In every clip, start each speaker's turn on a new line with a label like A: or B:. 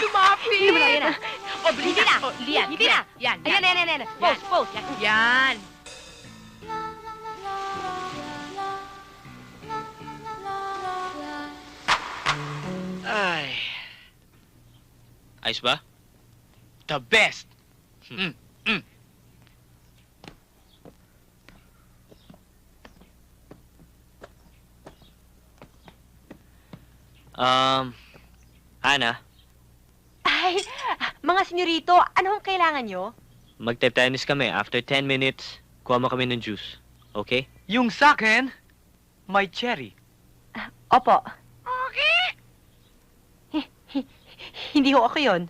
A: Lumapi!
B: Hindi mo na yan ah.
A: O, hindi na.
B: Yan,
A: Hindi na. Yan,
B: Ayan, ayan, ayan. Pose, pose.
A: Yan.
C: Ay,
D: Ayos ba?
C: the best.
D: Um, Hana,
B: Ay, mga senyorito, ano ang kailangan nyo?
D: magte-tennis kami. After 10 minutes, kuha mo kami ng juice. Okay?
C: Yung sa akin, may cherry.
B: Opo. Okay. Hindi ho ako yun.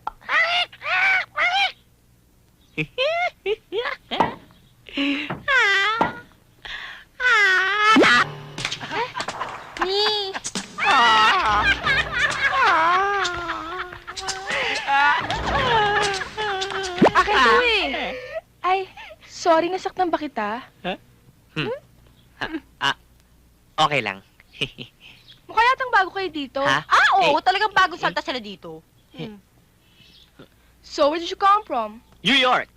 B: Ni.
A: Akin to eh. Ay, sorry, nasaktan ba kita?
D: Okay lang.
A: Mukha yatang bago kayo dito.
D: Ha?
B: Ah, oo, talagang bago salta sila dito.
A: So, where did you come from?
D: New York!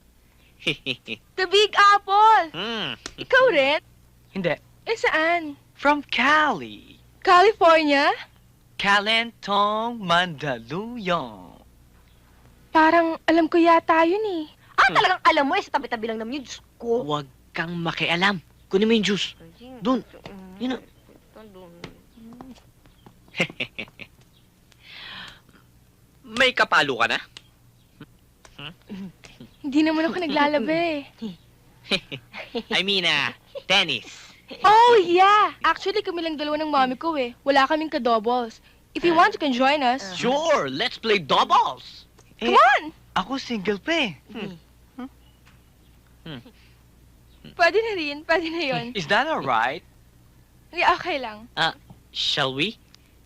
A: The Big Apple!
D: hmm.
A: Ikaw rin?
C: Hindi.
A: Eh, saan?
C: From Cali.
A: California?
C: Calentong Mandaluyong.
A: Parang alam ko yata yun eh.
B: Ah, talagang alam mo eh, sa tabi-tabi lang naman yun. Diyos ko.
D: Huwag kang makialam. Kunin mo yung juice. Dun. Yun na. May kapalo ka na?
A: Hindi naman ako naglalabi eh.
D: I mean, ah, tennis.
A: Oh, yeah! Actually, kami lang dalawa ng mami ko eh. Wala kaming ka-doubles. If you want, you can join us.
D: Sure, let's play doubles.
A: Come on!
C: Ako single pa eh.
A: Pwede na rin. Pwede na yun.
C: Is that alright?
A: Hindi, okay lang.
D: Shall we?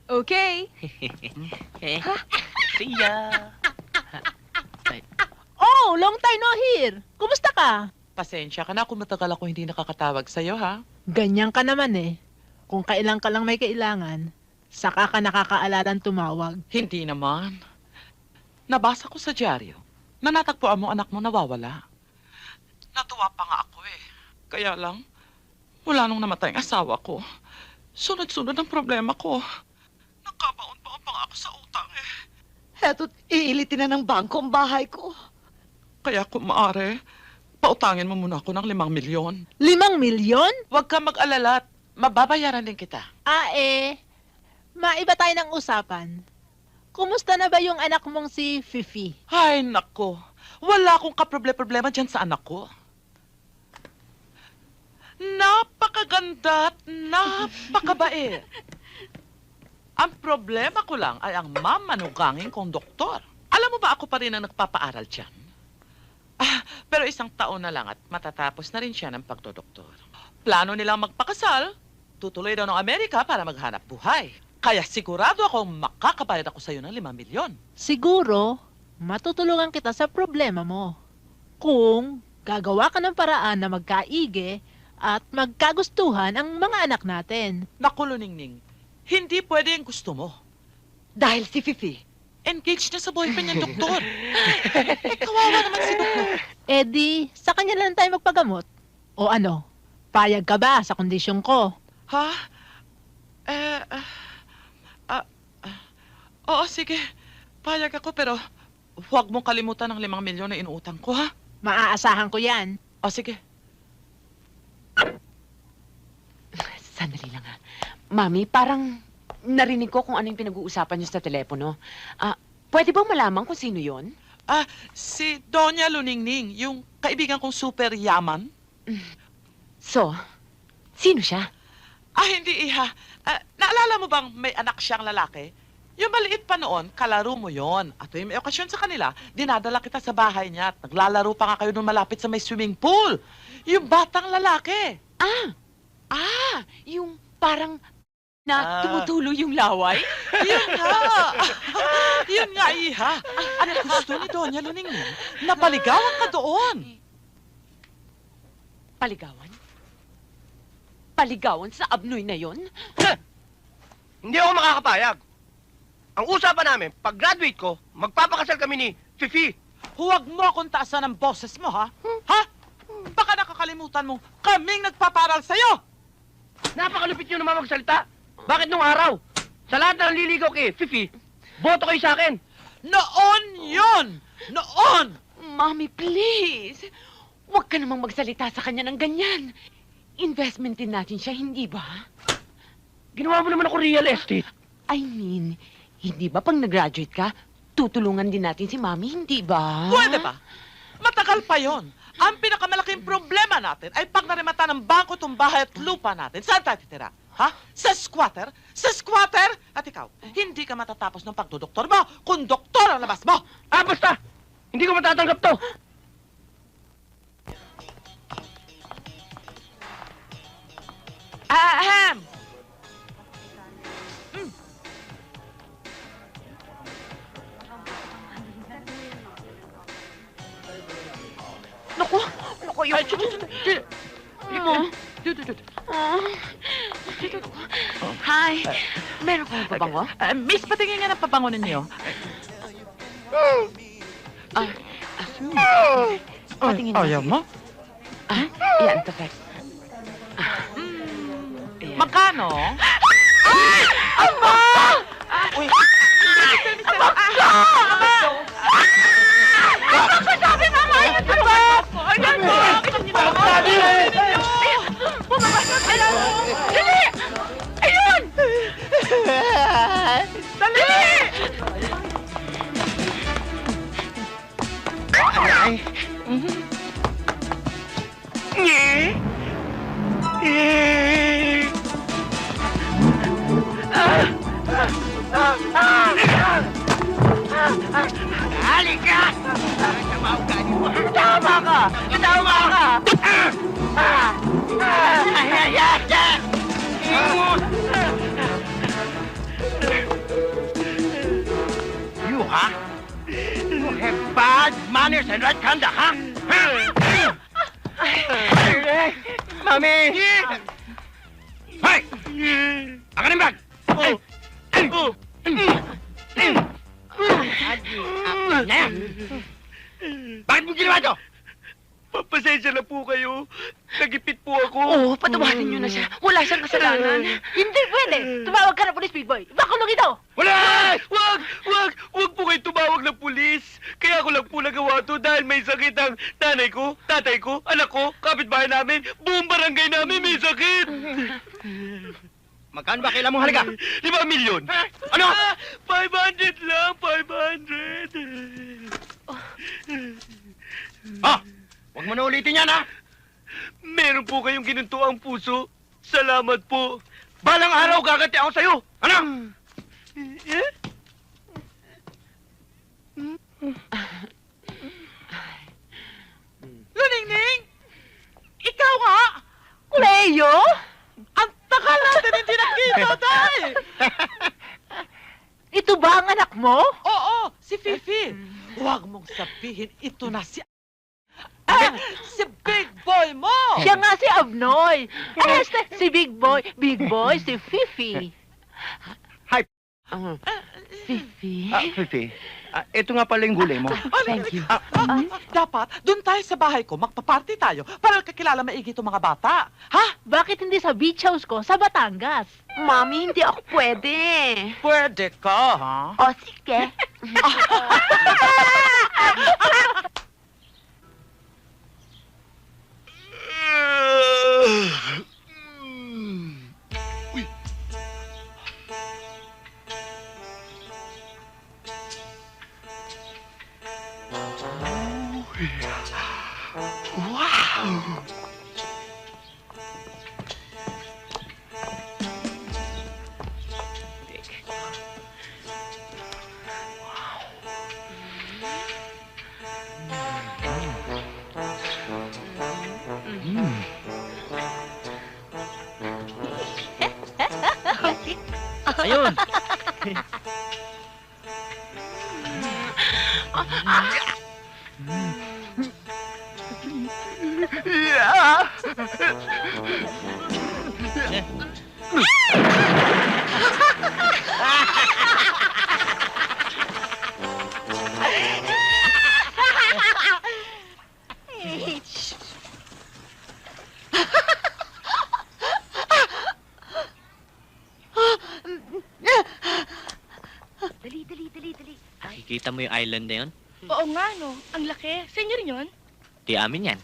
A: Okay.
C: See ya.
E: Oh, long time no here. Kumusta ka?
F: Pasensya ka na kung matagal ako hindi nakakatawag sa'yo, ha?
E: Ganyan ka naman eh. Kung kailan ka lang may kailangan, saka ka nakakaalalan tumawag.
F: Hindi naman. Nabasa ko sa dyaryo na natagpuan mo anak mo nawawala. Natuwa pa nga ako eh. Kaya lang, mula nung namatay ang asawa ko, sunod-sunod ang problema ko. Nagkabaon-baon pa ako sa utang eh.
G: Heto't iilitin na ng bangko ang bahay ko.
F: Kaya kung maaari, pautangin mo muna ako ng limang milyon.
E: Limang milyon?
F: Huwag ka mag-alala at mababayaran din kita.
E: Ah eh, maiba tayo ng usapan. Kumusta na ba yung anak mong si Fifi?
F: Ay, nako. Wala akong kaproble-problema dyan sa anak ko. Napakaganda at napakabait. ang problema ko lang ay ang mamanugangin kong doktor. Alam mo ba ako pa rin ang nagpapaaral dyan? Pero isang taon na lang at matatapos na rin siya ng pagdodoktor. Plano nilang magpakasal, tutuloy daw ng Amerika para maghanap buhay. Kaya sigurado akong makakabayad ako sa'yo ng lima milyon.
E: Siguro, matutulungan kita sa problema mo. Kung gagawa ka ng paraan na magkaige at magkagustuhan ang mga anak natin.
F: Naku, hindi pwede ang gusto mo.
G: Dahil si Fifi.
F: Engaged na sa boyfriend niya, doktor. eh, kawawa naman si doktor.
E: Eh di, sa kanya lang tayo magpagamot. O ano, payag ka ba sa kondisyon ko?
F: Ha? Eh, ah, ah, ah, oo, sige. Payag ako, pero huwag mong kalimutan ang limang milyon na inuutang ko, ha?
E: Maaasahan ko yan.
F: O, sige.
H: Sandali lang ha. Mami, parang narinig ko kung ano yung pinag-uusapan niyo sa telepono. Ah, pwede bang malaman kung sino yon?
F: Si Doña Luningning, yung kaibigan kong super yaman.
H: So, sino siya?
F: Ah, hindi, iha. Ah, naalala mo bang may anak siyang lalaki? Yung maliit pa noon, kalaro mo yon. At tuwing may okasyon sa kanila, dinadala kita sa bahay niya at naglalaro pa nga kayo nung malapit sa may swimming pool. Yung batang lalaki.
H: Ah! Ah! Yung parang Na
F: Ah.
H: tumutulo yung laway?
F: Yun nga! Yun nga, Iha. At gusto ni Doña Luningning na paligawan ka doon.
H: Paligawan? Paligawan sa abnoy na yon?
I: Hindi ako makakapayag. Ang usapan namin, pag graduate ko, magpapakasal kami ni Fifi.
F: Huwag mo akong taasan ang boses mo, ha? Ha? Baka nakakalimutan mo, kaming nagpaparal sa'yo!
I: Napakalupit nyo naman magsalita. Bakit nung araw? Sa lahat ng liligaw kay Fifi, boto kayo sa akin.
F: Noon yun! Noon!
H: Mommy, please! Huwag ka namang magsalita sa kanya ng ganyan. Investment din natin siya, hindi ba?
I: Ginawa mo naman ako real estate.
H: I mean, hindi ba pag nag-graduate ka, tutulungan din natin si Mommy, hindi ba?
F: Pwede ba? Matagal pa yon. Ang pinakamalaking problema natin ay pag narimata ng bangko itong bahay at lupa natin, saan tayo titira? Ha? Sa squatter? Sa squatter? At ikaw, hindi ka matatapos ng pagdodoktor mo kung doktor ang labas mo!
I: Ah, basta! Hindi ko matatanggap to.
H: Meron kang pabango?
F: Uh, miss, patingin nga ng pabango ninyo.
H: Ah, Patingin mo.
F: Ayaw mo?
H: Ah, yan, perfect. Ayan.
F: Magkano?
I: Halika! Manners and right conduct, ha? Mami! Hoy! Akin ang bag! Bakit mo ginawa to? Pasensya na po kayo. Nagipit po ako.
H: Oo, patawarin niyo na siya. Wala siyang kasalanan.
E: Hindi pwede! Tumawag ka na police, big boy! Bakulong ito!
I: Wala! Wag! Wag! Wag po kayo tumawag ng pulis. Kaya ako lang po nagawa to dahil may sakit ang nanay ko, tatay ko, anak ko, kapitbahay namin, buong barangay namin may sakit. Magkano ba kailan mong halaga? Lima milyon. Ano? 500 lang, 500. Ah! Huwag mo na ulitin yan, ha? Meron po kayong ginunto ang puso. Salamat po. Balang araw gagati ako sa'yo. Ano? Eh?
F: Luningning! Ikaw nga!
E: Leo?
F: Ang tagal natin hindi nakita, Day!
E: Ito ba ang anak mo?
F: Oo, si Fifi. Huwag mong sabihin ito na si... Boy mo!
E: Siya nga si Abnoy. Eh, si, si Big Boy. Big Boy, si Fifi.
H: Ah, Fifi.
I: Ah, Fifi, ah, ito nga pala yung gulay mo.
H: Thank you.
F: Ah, ah, dapat, doon tayo sa bahay ko, magpa-party tayo para kakilala maigi itong mga bata. Ha?
E: Bakit hindi sa beach house ko sa Batangas?
H: Mommy, hindi ako pwede.
F: Pwede ka, ha?
H: O, sige.
D: Wow!
J: Dali, dali, dali, dali.
D: Nakikita mo yung island na yun?
A: Oo nga, no. Ang laki. Sa inyo rin yun?
D: Di amin yan.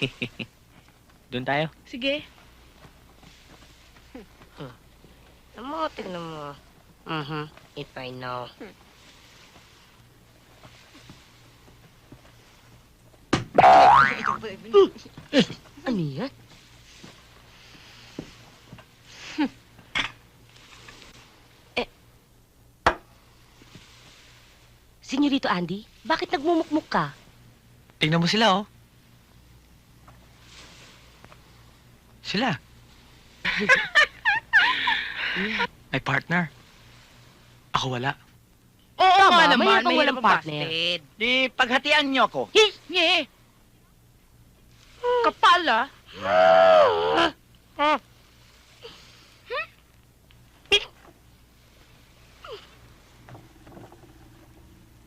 D: Doon tayo.
A: Sige.
B: Alam mo, tignan mo. Mhm. If I know. ano yan? eh. Senyorito Andy, bakit nagmumukmuk ka?
C: Tingnan mo sila, oh. Sila. May partner. Ako wala.
A: Oo
B: Tama,
A: nga naman.
B: mayroon
A: mahirap
B: walang partner.
C: Di, paghatian niyo ako.
A: Nye. Kapal, ah.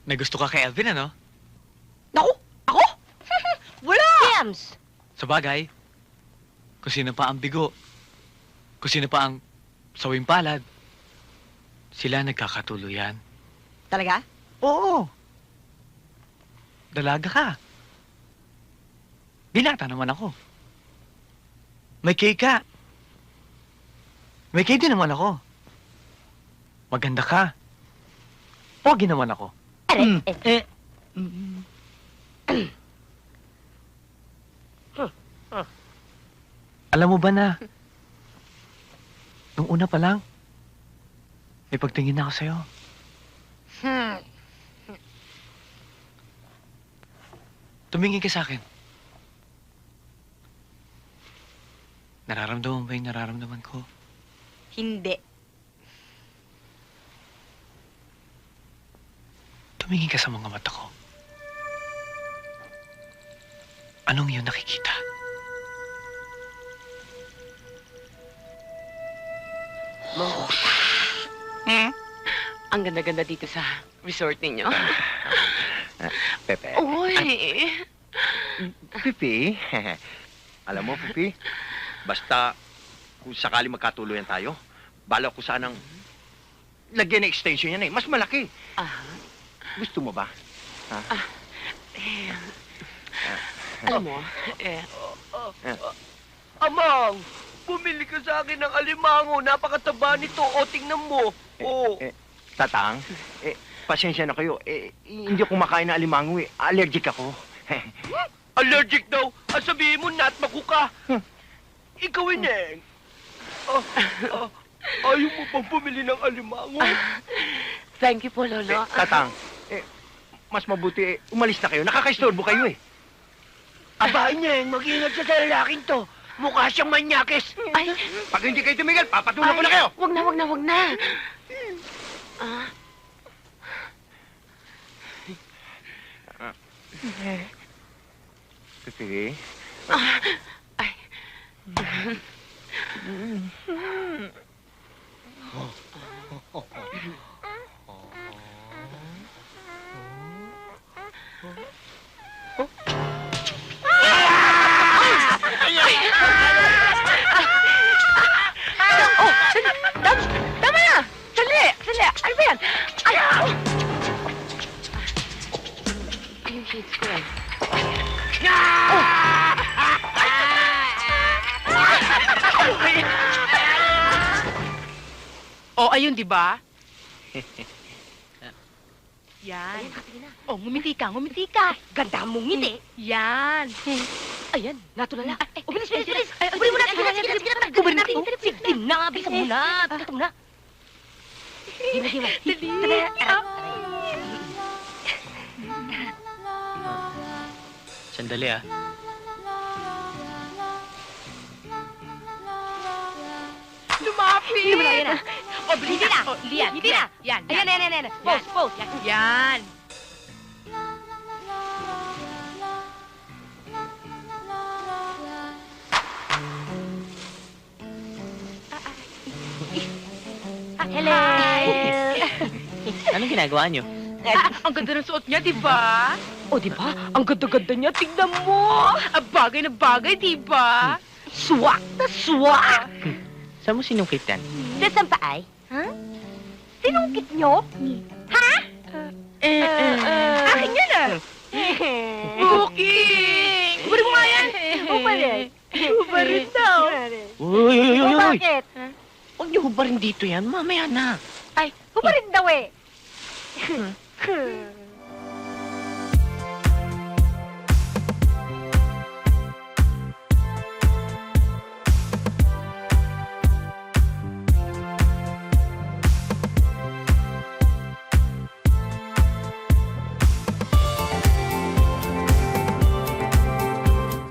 C: May gusto ka kay Elvin, ano?
B: Naku! Ako? Wala! James!
C: Sa bagay, kung sino pa ang bigo, kung sino pa ang sawing palad, sila nagkakatuluyan.
B: Talaga?
C: Oo. Dalaga ka. Binata naman ako. May cake ka. May cake din naman ako. Maganda ka. Pogi naman ako.
B: Aray,
C: Mm.
B: eh.
C: Eh. Alam mo ba na, nung una pa lang, may pagtingin na ako sa'yo.
B: Hmm.
C: Tumingin ka sa akin. Nararamdaman ba yung nararamdaman ko?
B: Hindi.
C: Tumingin ka sa mga mata ko. Anong iyong nakikita?
H: Ang ganda-ganda dito sa resort ninyo.
K: Pepe.
H: Uy!
K: Pipi. Alam mo, Pipi, basta kung sakali magkatuluyan tayo, bala ko sanang lagyan ng extension yan eh. Mas malaki.
H: Ah,
K: Gusto mo ba?
H: alam mo, eh,
K: Amang, bumili ka sa akin ng alimango. Napakataba nito. O, tingnan mo. O. Eh, tatang, eh, pasensya na kayo. Eh, hindi ako kumakain ng alimango eh. Allergic ako. Allergic daw? Ah, sabihin mo, natmaku ka. Ikaw, Ineng. Ah, ah, ayaw mo bang bumili ng alimango?
H: thank you po,
K: Eh,
H: Lolo.
K: tatang, eh, mas mabuti eh, umalis na kayo. Nakakaistorbo kayo eh. Aba, Ineng, mag-ingat ka sa lalaking to. Mukha siyang manyakis.
H: Ay,
K: Pag hindi kayo tumigil, papatulan ko na kayo.
H: Wag na, wag na, wag na. Ah,
K: Pipi,
H: ay.
J: Ayun, di ba? Yan. Oh, ngumiti ka, ngumiti ka.
B: Ganda mong ngiti.
J: Yan.
B: Ayan, natulala.
J: Ay,
B: bilis, bilis, bilis.
J: ay,
B: Ubulin mo na, sige na, sige na, sige na. natin.
J: ay,
B: Sige na, bilisan mo na. Bilisan mo na. Di mo.
J: Dali.
D: Sandali ah.
J: Lumapit.
B: Na, yan na. O, hindi na.
E: Yan,
B: Hindi na.
E: Yan,
B: Ayan, ayan, ayan, ayan. Pose, pose.
E: Yan.
B: Hello.
D: Anong ginagawa niyo?
B: Ah, ang ganda ng suot niya, di ba? O, di ba? Ang ganda-ganda niya. Tignan mo. Ang bagay na bagay, di ba? Swak na swak.
D: Saan mo sinungkit yan?
B: Nasaan pa ay? Ha? Sinungkit niyo? Ha? Akin yan ah. Booking! Bari mo nga yan. Ubarin. Ubarin daw.
I: Uy, uy, uy, uy, uy.
B: Bakit?
I: Huwag niyo hubarin dito yan. Mamaya na.
B: Ay, ubarin daw eh.